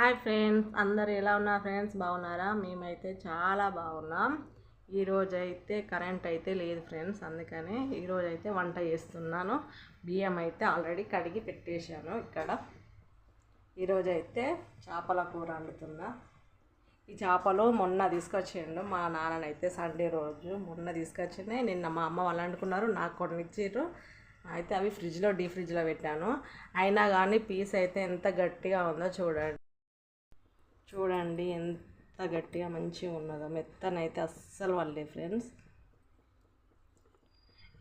Hi friends అందరు ఎలా ఉన్నారు ఫ్రెండ్స్? బాగున్నారా? మేమైతే చాలా బాగున్నాం. ఈరోజు అయితే కరెంట్ అయితే లేదు ఫ్రెండ్స్ అందుకని ఈరోజు అయితే వంట చేస్తున్నాను. బియ్యం అయితే ఆల్రెడీ కడిగి పెట్టేశాను ఇక్కడ. ఈరోజు అయితే చేపల కూర వండుతున్నా. ఈ చేపలు మొన్న తీసుకొచ్చిండు మా నాన్ననైతే సండే రోజు మొన్న తీసుకొచ్చింది నిన్న మా అమ్మ వాళ్ళు వండుకున్నారు నాకు కొన్ని ఇచ్చారు అయితే అవి ఫ్రిడ్జ్లో డీ ఫ్రిడ్జ్లో పెట్టాను. అయినా కానీ పీస్ అయితే ఎంత గట్టిగా ఉందో చూడండి. చూడండి ఎంత గట్టిగా మంచిగా ఉన్నదో. మెత్తనైతే అస్సలు వాళ్ళే ఫ్రెండ్స్.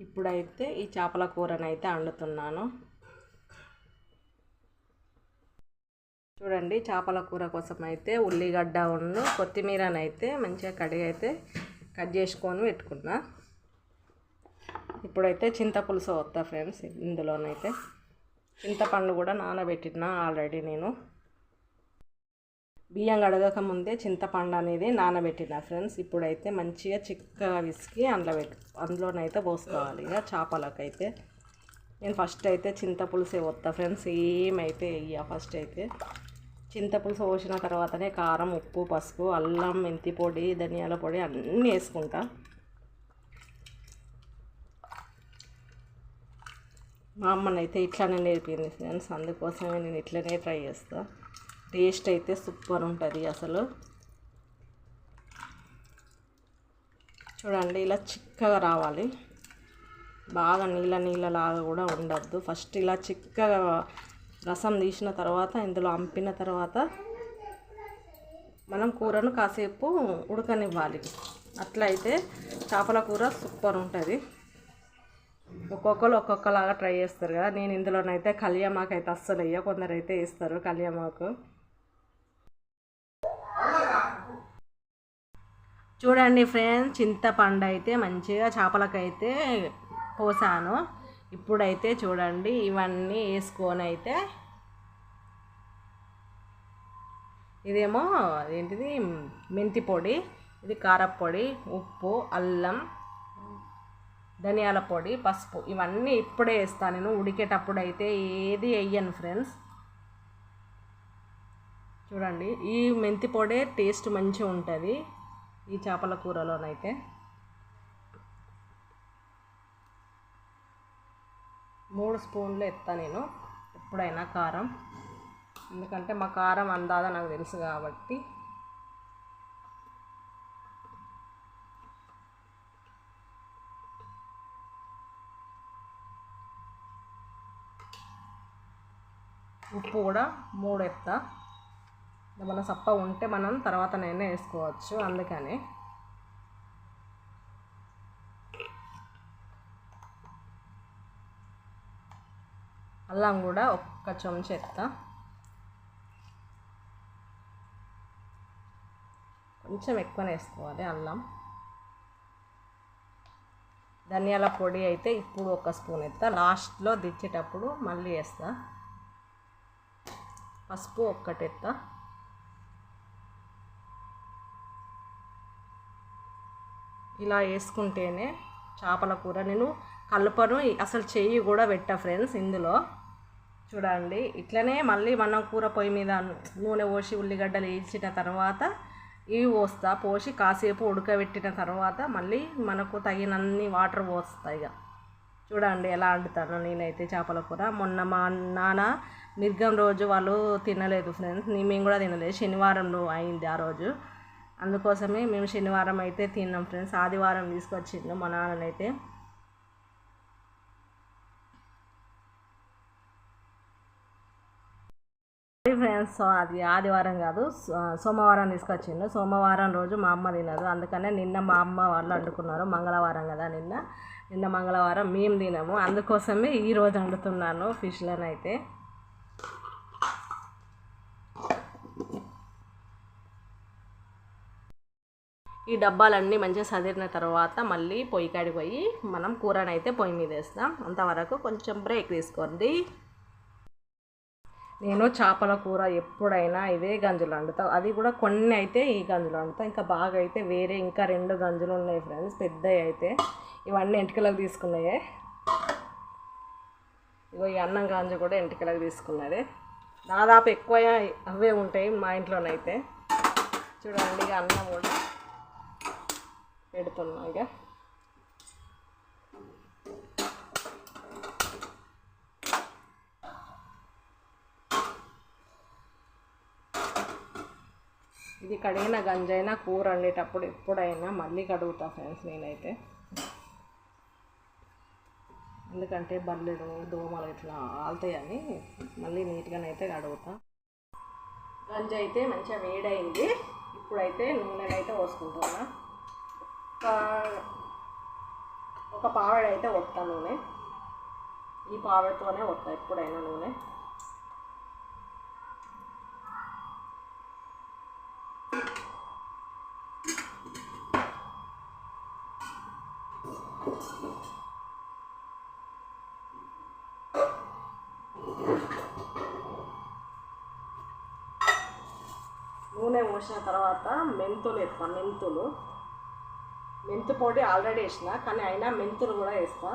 ఇప్పుడైతే ఈ చేపల కూరనైతే వండుతున్నాను చూడండి చేపల కూర కోసం అయితే ఉల్లిగడ్డ ఉండు కొత్తిమీరనైతే మంచిగా కడిగి అయితే కట్ చేసుకొని పెట్టుకున్నా. ఇప్పుడైతే చింతపులుసు వస్తా ఫ్రెండ్స్ ఇందులోనైతే. చింతపండు కూడా నానబెట్టిన ఆల్రెడీ నేను. బియ్యం కడగక ముందే చింతపండు అనేది నానబెట్టిన ఫ్రెండ్స్. ఇప్పుడైతే మంచిగా చిక్కగా విసికి అందులో పెట్టు అందులోనైతే పోసుకోవాలి. ఇక చేపలకైతే. నేను ఫస్ట్ అయితే చింతపులుసే వస్తా ఫ్రెండ్స్. ఏమైతే ఇయ్య ఫస్ట్ అయితే. చింతపులుసు పోసిన తర్వాతనే కారం ఉప్పు పసుపు అల్లం మెంతి పొడి ధనియాల పొడి అన్నీ వేసుకుంటా. మా అమ్మనైతే ఇట్లానే నేర్పింది ఫ్రెండ్స్. అందుకోసమే నేను ఇట్లనే ట్రై చేస్తాను టేస్ట్ అయితే సూపర్ ఉంటుంది అసలు. చూడండి ఇలా చిక్కగా రావాలి. బాగా నీళ్ళ నీళ్ళలాగా కూడా ఉండద్దు. ఫస్ట్ ఇలా చిక్కగా రసం తీసిన తర్వాత ఇందులో అంపిన తర్వాత మనం కూరను కాసేపు ఉడకనివ్వాలి. అట్లయితే చేపల కూర సూపర్ ఉంటుంది. ఒక్కొక్కరు ఒక్కొక్కలాగా ట్రై చేస్తారు కదా. నేను ఇందులోనైతే కలియమాకు అయితే అస్సలు వేయ కొందరు అయితే వేస్తారు కలియమాకు చూడండి ఫ్రెండ్స్ చింతపండు అయితే మంచిగా చేపలకైతే పోసాను. ఇప్పుడైతే చూడండి ఇవన్నీ వేసుకొని అయితే ఇదేమో ఏంటిది మెంతి పొడి ఇది కారపొడి ఉప్పు అల్లం ధనియాల పొడి పసుపు. ఇవన్నీ ఇప్పుడే వేస్తాను నేను ఉడికేటప్పుడు అయితే ఏది వేయను ఫ్రెండ్స్. చూడండి ఈ మెంతి పొడే టేస్ట్ మంచిగా ఉంటుంది. ఈ చేపల కూరలోనైతే. మూడు స్పూన్లు ఎత్తా నేను ఎప్పుడైనా కారం. ఎందుకంటే మా కారం అందాదా నాకు తెలుసు కాబట్టి. ఉప్పు కూడా మూడు ఎత్తా. మన సప్ప ఉంటే మనం తర్వాత నేనే వేసుకోవచ్చు అందుకని. అల్లం కూడా ఒక్క చెంచా ఎత్తా కొంచెం ఎక్కువనే వేసుకోవాలి అల్లం. ధనియాల పొడి అయితే ఇప్పుడు ఒక స్పూన్ ఎత్తా లాస్ట్లో దిచ్చేటప్పుడు మళ్ళీ వేస్తా. పసుపు ఒక్కటి ఎత్తా ఇలా వేసుకుంటేనే చేపల కూర. నేను కలపను అసలు చెయ్యి కూడా పెట్టా ఫ్రెండ్స్ ఇందులో. చూడండి ఇట్లనే మళ్ళీ మనం కూర పొయ్యి మీద నూనె పోసి ఉల్లిగడ్డలు వేయించిన తర్వాత ఇవి పోస్తా. పోసి కాసేపు ఉడకబెట్టిన తర్వాత మళ్ళీ మనకు తగినన్ని వాటర్ పోస్తాయి ఇక. చూడండి ఎలా వండుతాను నేనైతే చేపల కూర. మొన్న మా నాన్న నిర్గం రోజు వాళ్ళు తినలేదు ఫ్రెండ్స్. మేము కూడా తినలేదు. శనివారం అయింది ఆ రోజు. అందుకోసమే మేము శనివారం అయితే తిన్నాం ఫ్రెండ్స్. ఆదివారం తీసుకొచ్చిండు మా నాన్ననైతే. ఫ్రెండ్స్ అది ఆదివారం కాదు సోమవారం తీసుకొచ్చిండు. సోమవారం రోజు మా అమ్మ తినదు. అందుకనే నిన్న మా అమ్మ వాళ్ళు వండుకున్నారు. మంగళవారం కదా నిన్న. నిన్న మంగళవారం మేము తినము. అందుకోసమే ఈరోజు వండుతున్నాను ఫిష్లను అయితే. ఈ డబ్బాలన్నీ మంచిగా సదిరిన తర్వాత మళ్ళీ పొయ్యి కాడికి పోయి మనం కూరనైతే పొయ్యి మీద వేస్తాం. అంతవరకు కొంచెం బ్రేక్ తీసుకోండి. నేను చేపల కూర ఎప్పుడైనా ఇదే గంజులు వండుతా. అది కూడా కొన్ని అయితే ఈ గంజులు వండుతా. ఇంకా బాగా అయితే వేరే ఇంకా రెండు గంజులు ఉన్నాయి ఫ్రెండ్స్ పెద్దవి అయితే. ఇవన్నీ ఎంటికలకు తీసుకున్నాయే. ఇగో ఈ అన్నం గంజు కూడా ఎంటికలకు తీసుకున్నది. దాదాపు ఎక్కువ అవే ఉంటాయి మా ఇంట్లోనైతే. చూడండి ఇక అన్నం కూడా. పెడుతున్నాం ఇక ఇది కడిగిన గంజైనా కూర వండేటప్పుడు ఎప్పుడైనా మళ్ళీ కడుగుతా ఫ్రెండ్స్ నేనైతే ఎందుకంటే బల్లెడు దోమలు ఇట్లా ఆలుతాయని మళ్ళీ నీట్గానైతే కడుగుతా గంజ అయితే మంచిగా వేడైంది ఇప్పుడైతే నూనెనైతే పోసుకుంటున్నా ఒక ఒక పావడైతే వస్తా నూనె. ఈ పావడతోనే వస్తా ఎప్పుడైనా నూనె. నూనె పోసిన తర్వాత మెంతులు వేస్తాను మెంతులు. మెంతు పొడి ఆల్రెడీ వేసిన కానీ అయినా మెంతులు కూడా వేస్తా.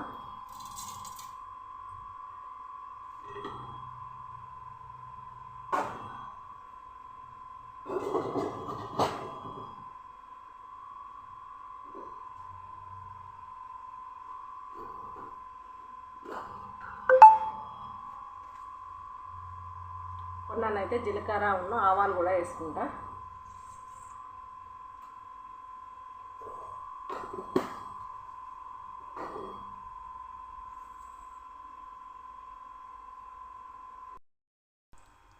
కొన్నానైతే జీలకర్ర ఉన్న ఆవాలు కూడా వేసుకుంటా.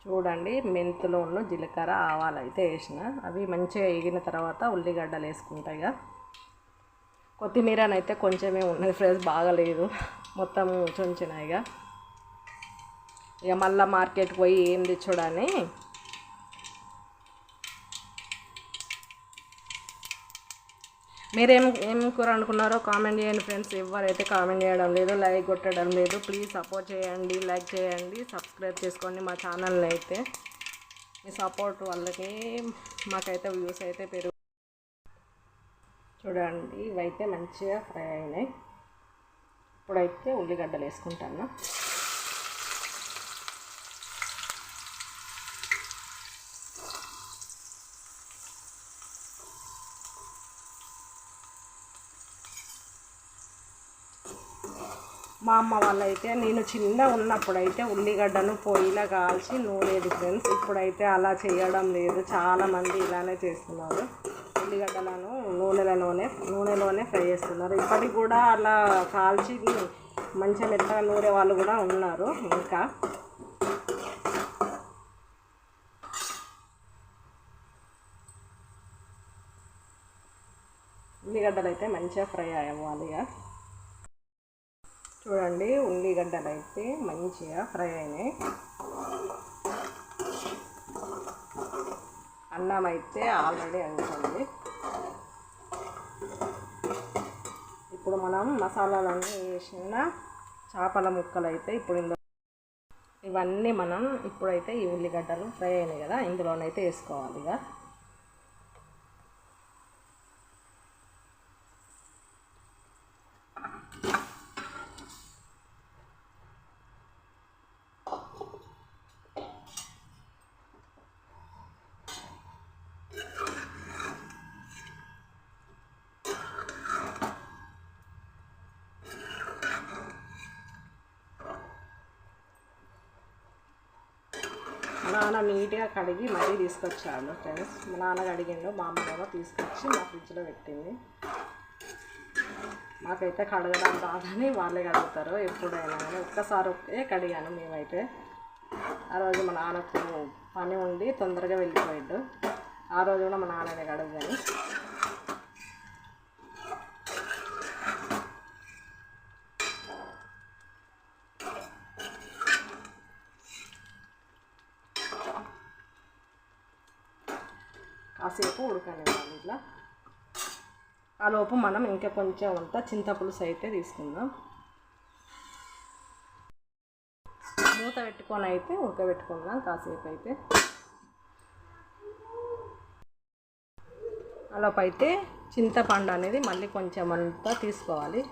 చూడండి మెంతులు ఉన్న జీలకర్ర ఆవాలు అయితే వేసిన. అవి మంచిగా వేగిన తర్వాత ఉల్లిగడ్డలు వేసుకుంటాయి ఇక. కొత్తిమీరనైతే కొంచెమే ఉన్నది ఫ్రెష్ బాగలేదు మొత్తం చుంచిన ఇక. ఇక మళ్ళీ మార్కెట్కి పోయి ఏం తెచ్చుడని మీరేం ఏం కూర అనుకున్నారో కామెంట్ చేయండి ఫ్రెండ్స్. ఎవరైతే కామెంట్ చేయడం లేదు లైక్ కొట్టడం లేదు ప్లీజ్ సపోర్ట్ చేయండి లైక్ చేయండి సబ్స్క్రైబ్ చేసుకోండి మా ఛానల్ని అయితే. మీ సపోర్ట్ వాళ్ళకి మాకైతే వ్యూస్ అయితే పెరుగు. చూడండి ఇవైతే మంచిగా ఫ్రై అయినాయి. ఇప్పుడైతే ఉల్లిగడ్డలు వేసుకుంటాను. మా అమ్మ వాళ్ళైతే నేను చిన్న ఉన్నప్పుడైతే ఉల్లిగడ్డను పొయ్యిలో కాల్చి నూనెది ఫ్రెండ్స్. ఇప్పుడైతే అలా చేయడం లేదు. చాలామంది ఇలానే చేస్తున్నారు. ఉల్లిగడ్డలను నూనెలలోనే నూనెలోనే ఫ్రై చేస్తున్నారు. ఇప్పటికి కూడా అలా కాల్చి మంచిగా మెత్తగా నూరే వాళ్ళు కూడా ఉన్నారు ఇంకా. ఉల్లిగడ్డలు అయితే మంచిగా ఫ్రై అవ్వాలి ఇక. చూడండి ఉల్లిగడ్డలు అయితే మంచిగా ఫ్రై అయినాయి. అన్నం అయితే ఆల్రెడీ అవుతుంది ఇప్పుడు మనం మసాలాలన్నీ వేసిన చేపల ముక్కలు అయితే ఇప్పుడు ఇందులో ఇవన్నీ మనం ఇప్పుడైతే ఈ ఉల్లిగడ్డలు ఫ్రై అయినాయి కదా ఇందులోనైతే వేసుకోవాలి ఇక నాన్న నీట్గా కడిగి మరీ తీసుకొచ్చాను ఫ్రెండ్స్ మా నాన్న కడిగిండు మా అమ్మగారు తీసుకొచ్చి మా ఫ్రిడ్జ్లో పెట్టింది. మాకైతే కడగడం రాదని వాళ్ళే కడుగుతారు ఎప్పుడైనా కానీ. ఒక్కసారి ఒకే కడిగాను మేమైతే. ఆ రోజు మా నాన్నకు పని ఉండి తొందరగా వెళ్ళిపోయాడు. ఆ రోజు కూడా మా నాన్ననే కడగని కాసేపు ఉడకనివ్వాలి ఇట్లా ఆ లోపు మనం ఇంకా కొంచెం అంతా చింతపులుసు అయితే తీసుకుందాం. మూత పెట్టుకొని అయితే ఉడకబెట్టుకుందాం కాసేపు అయితే. అలాపు అయితే చింతపండు అనేది మళ్ళీ కొంచెం అంతా తీసుకోవాలి.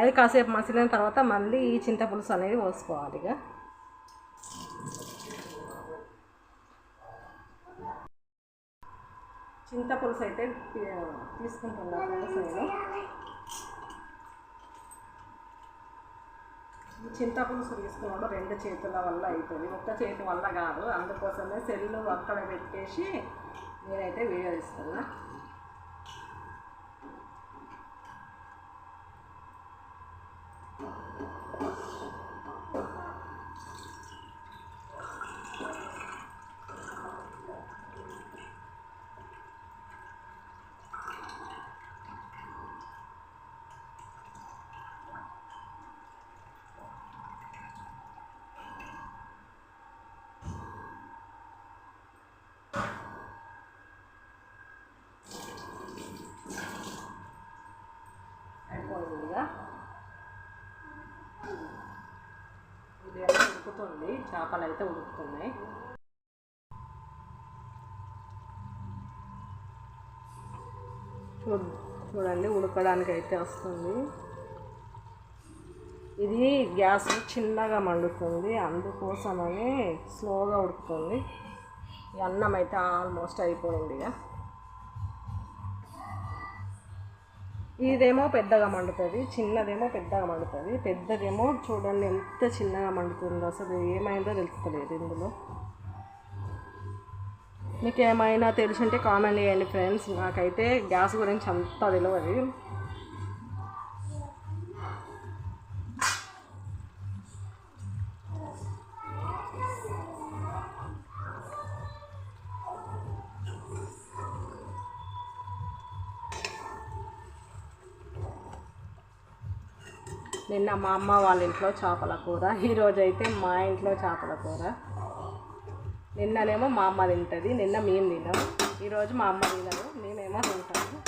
అది కాసేపు మసిలిన తర్వాత మళ్ళీ ఈ చింతపులుసు అనేది పోసుకోవాలి ఇక. చింతపులుసు అయితే తీసుకుంటున్నాను నేను. ఈ చింతపులుసు తీసుకున్నాడు రెండు చేతుల వల్ల అవుతుంది ఒక్క చేతి వల్ల కాదు. అందుకోసమే సెల్లు అక్కడ పెట్టేసి నేనైతే వీడియో తీస్తున్నా అయిపోయిందిగా ఇది ఉంది. చేపలు అయితే ఉడుకుతున్నాయి. చూ చూడండి ఉడకడానికి అయితే వస్తుంది. ఇది గ్యాస్ చిన్నగా మండుతుంది. అందుకోసమని స్లోగా ఉడుకుతుంది. అన్నం అయితే ఆల్మోస్ట్ అయిపోయింది ఇక ఇదేమో పెద్దగా మండుతుంది చిన్నదేమో పెద్దగా మండుతుంది పెద్దదేమో చూడండి ఎంత చిన్నగా మండుతుందో అసలు ఏమైందో తెలుస్తలేదు ఇందులో. మీకు ఏమైనా తెలుసుంటే కామెంట్ చేయండి ఫ్రెండ్స్. నాకైతే గ్యాస్ గురించి అంతా తెలియదు నిన్న మా అమ్మ వాళ్ళ ఇంట్లో చేపల కూర. ఈరోజు అయితే మా ఇంట్లో చేపల కూర. నిన్ననేమో మా అమ్మ తింటుంది నిన్న మేము తిన్నాం. ఈరోజు మా అమ్మ తినదు మేమేమో తింటాము.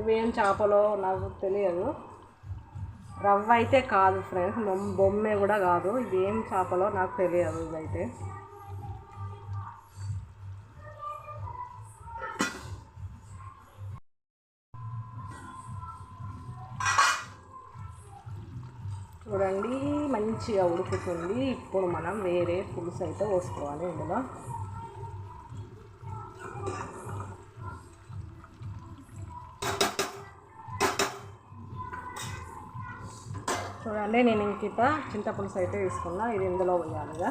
ఇవేం చేపలో నాకు తెలియదు. రవ్వ అయితే కాదు ఫ్రెండ్స్ బొమ్మే కూడా కాదు. ఇదేం చేపలో నాకు తెలియదు ఇదైతే చూడండి మంచిగా ఉడుకుతుంది. ఇప్పుడు మనం వేరే పులుసు అయితే పోసుకోవాలి ఇందులో. చూడండి నేను ఇంకిత చింతపులుసు అయితే తీసుకున్నా. ఇది ఇందులో పోయాలిగా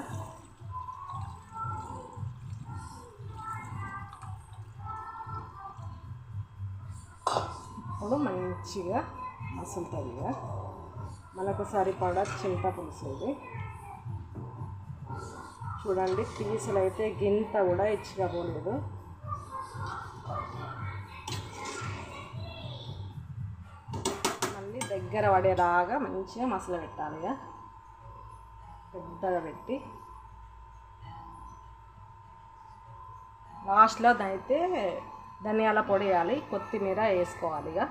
ఇప్పుడు మంచిగా మసులుతుంది ఇక. మనకు సరిపడా చింతపులుసు ఇది. చూడండి పీసులు అయితే గింత కూడా ఇచ్చకపోలేదు మళ్ళీ దగ్గర పడేలాగా మంచిగా మసలు పెట్టాలి ఇక. పెద్దగా పెట్టి. లాస్ట్లో అయితే ధనియాల పొడి వేయాలి కొత్తిమీర వేసుకోవాలి ఇక.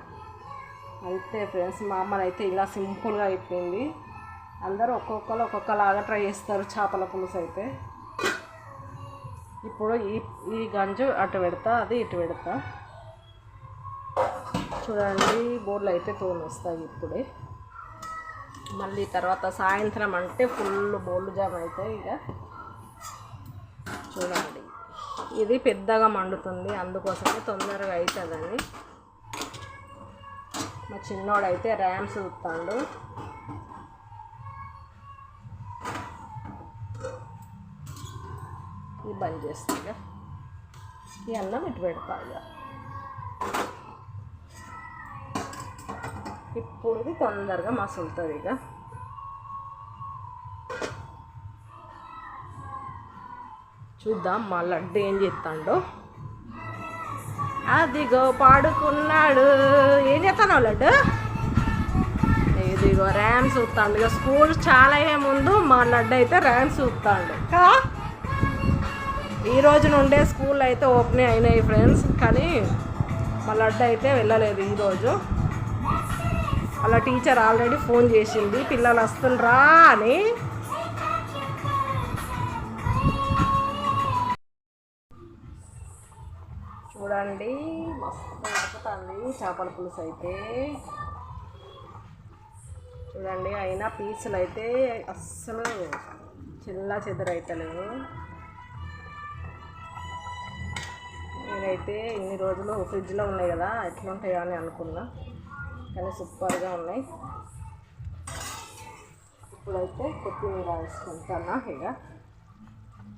అంతే ఫ్రెండ్స్ మా అమ్మనైతే ఇలా సింపుల్గా అయిపోయింది అందరూ ఒక్కొక్కరు ఒక్కొక్కలాగా ట్రై చేస్తారు చేపల పులుసు అయితే. ఇప్పుడు ఈ ఈ గంజు అటు పెడతా అది ఇటు పెడతా. చూడండి బోర్లు అయితే తోనేస్తాయి ఇప్పుడే. మళ్ళీ తర్వాత సాయంత్రం అంటే ఫుల్ బోర్లు జామ్ అవుతాయి ఇక. చూడండి ఇది పెద్దగా మండుతుంది అందుకోసమే తొందరగా అవుతుందని మా చిన్నోడైతే ర్యామ్స్ చూస్తాడు. ఇది బంద్ చేస్తా ఇక ఈ అన్నం ఇటు పెడతా ఇక ఇప్పుడు ఇది తొందరగా మసులుతుంది ఇక చూద్దాం మా లడ్డు ఏం చేస్తాడో. అదిగో పాడుకున్నాడు. ఏం చేస్తాను లడ్డు? ఇదిగో ర్యామ్ చూస్తాడు ఇక స్కూల్ చాలా అయ్యే ముందు మా లడ్డు అయితే ర్యామ్ చూస్తాడు కా? ఈ రోజు నుండే స్కూల్ అయితే ఓపెన్ అయినాయి ఫ్రెండ్స్. కానీ మా లడ్డు అయితే వెళ్ళలేదు ఈరోజు అలా టీచర్ ఆల్రెడీ ఫోన్ చేసింది. పిల్లలు వస్తుండ్రా అని. చూడండి. మస్తు ఉడుకుతుంది చేపల పులుసు అయితే చూడండి అయినా పీసులు అయితే అస్సలు చిల్లా చెదరైతలేవు. నేనైతే ఇన్ని రోజులు ఫ్రిడ్జ్లో ఉన్నాయి కదా ఎట్లుంటాయో అని అనుకున్నా. కానీ సూపర్గా ఉన్నాయి. ఇప్పుడైతే కొత్తిమీర వేసుకుంటాను ఇక?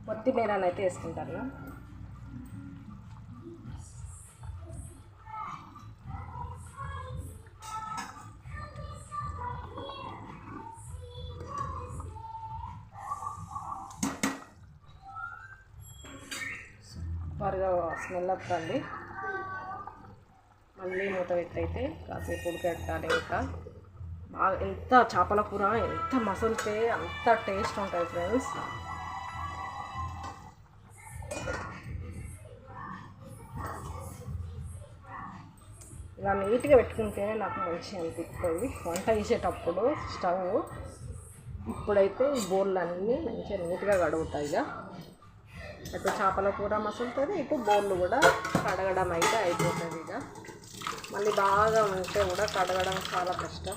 కొత్తిమీరనైతే వేసుకుంటాను? సూపర్గా స్మెల్ వస్తుంది. మళ్ళీ మూత పెట్టయితే కాసేపు ఉడకెట్టాలి ఇంకా. బాగా ఎంత చేపల కూర ఎంత మసలితే అంత టేస్ట్ ఉంటుంది ఫ్రెండ్స్. ఇలా నీట్గా పెట్టుకుంటేనే నాకు మంచిగా అనిపిస్తుంది. వంట చేసేటప్పుడు స్టవ్ ఇప్పుడైతే బోర్లు అన్నీ మంచిగా నీట్గా కడుగుతాయి ఇక. అటు చేపల కూర మసులుతుంది. ఇటు బోర్లు కూడా కడగడం అయితే అయిపోతుంది ఇక. మళ్ళీ బాగా ఉంటే కూడా కడగడం చాలా కష్టం.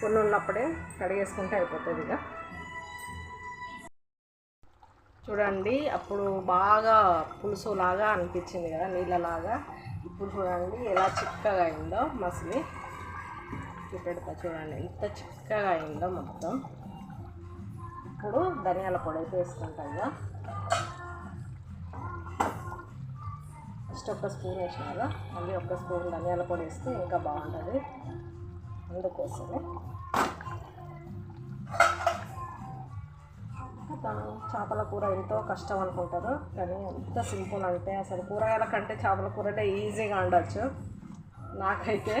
కొన్ని ఉన్నప్పుడే కడిగేసుకుంటే అయిపోతుంది ఇక. చూడండి అప్పుడు బాగా పులుసులాగా అనిపించింది కదా నీళ్ళలాగా. ఇప్పుడు చూడండి ఎలా చిక్కగా అయిందో మసిలి. చూపెడతా చూడండి ఎంత చిక్కగా అయిందో మొత్తం. ఇప్పుడు ధనియాల పొడి అయితే వేసుకుంటాం ఇక. ఫస్ట్ ఒక స్పూన్ వేసిన కదా మళ్ళీ ఒక స్పూన్ ధనియాల పొడి వేస్తే ఇంకా బాగుంటుంది. అందుకోసమే. చేపల కూర ఎంతో కష్టం అనుకుంటారు కానీ ఎంత సింపుల్ అంటే అసలు కూరగాయల కంటే చేపల కూర అంటే ఈజీగా ఉండొచ్చు నాకైతే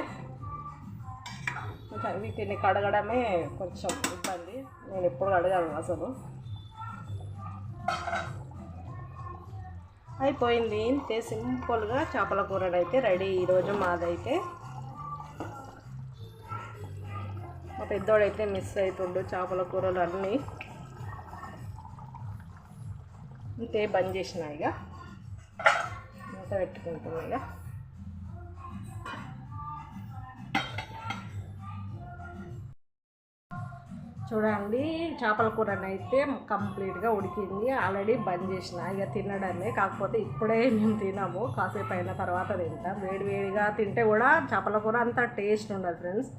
వీటిని కడగడమే కొంచెం ఇబ్బంది. నేను ఎప్పుడు కడగాను అసలు. అయిపోయింది. ఇంతే సింపుల్గా చేపల కూరలు అయితే రెడీ ఈరోజు మాదైతే. మా పెద్దోడైతే మిస్ అవుతుండు చేపల కూరలు అన్నీ ఇంతే బంద్ చేసిన ఇక మూత పెట్టుకుంటున్నా ఇక చూడండి చేపల కూరని అయితే కంప్లీట్గా ఉడికింది. ఆల్రెడీ బంద్ చేసిన. ఇక తినడమే. కాకపోతే ఇప్పుడే మేము తినము. కాసేపు అయిన తర్వాత తింటాం. వేడి వేడిగా తింటే కూడా చేపల కూర అంత టేస్ట్ ఉండదు ఫ్రెండ్స్.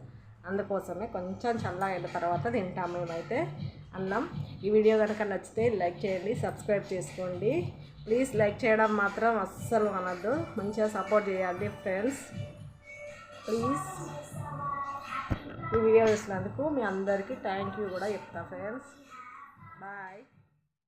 అందుకోసమే కొంచెం చల్లగా అయిన తర్వాత తింటాం మేమైతే అన్నం. ఈ వీడియో కనుక నచ్చితే లైక్ చేయండి సబ్స్క్రైబ్ చేసుకోండి. ప్లీజ్ లైక్ చేయడం మాత్రం అస్సలు అనద్దు. మంచిగా సపోర్ట్ చేయండి ఫ్రెండ్స్. ప్లీజ్. ఈ వీడియో చూసినందుకు మీ అందరికీ థ్యాంక్ యూ కూడా చెప్తా ఫ్రెండ్స్ బాయ్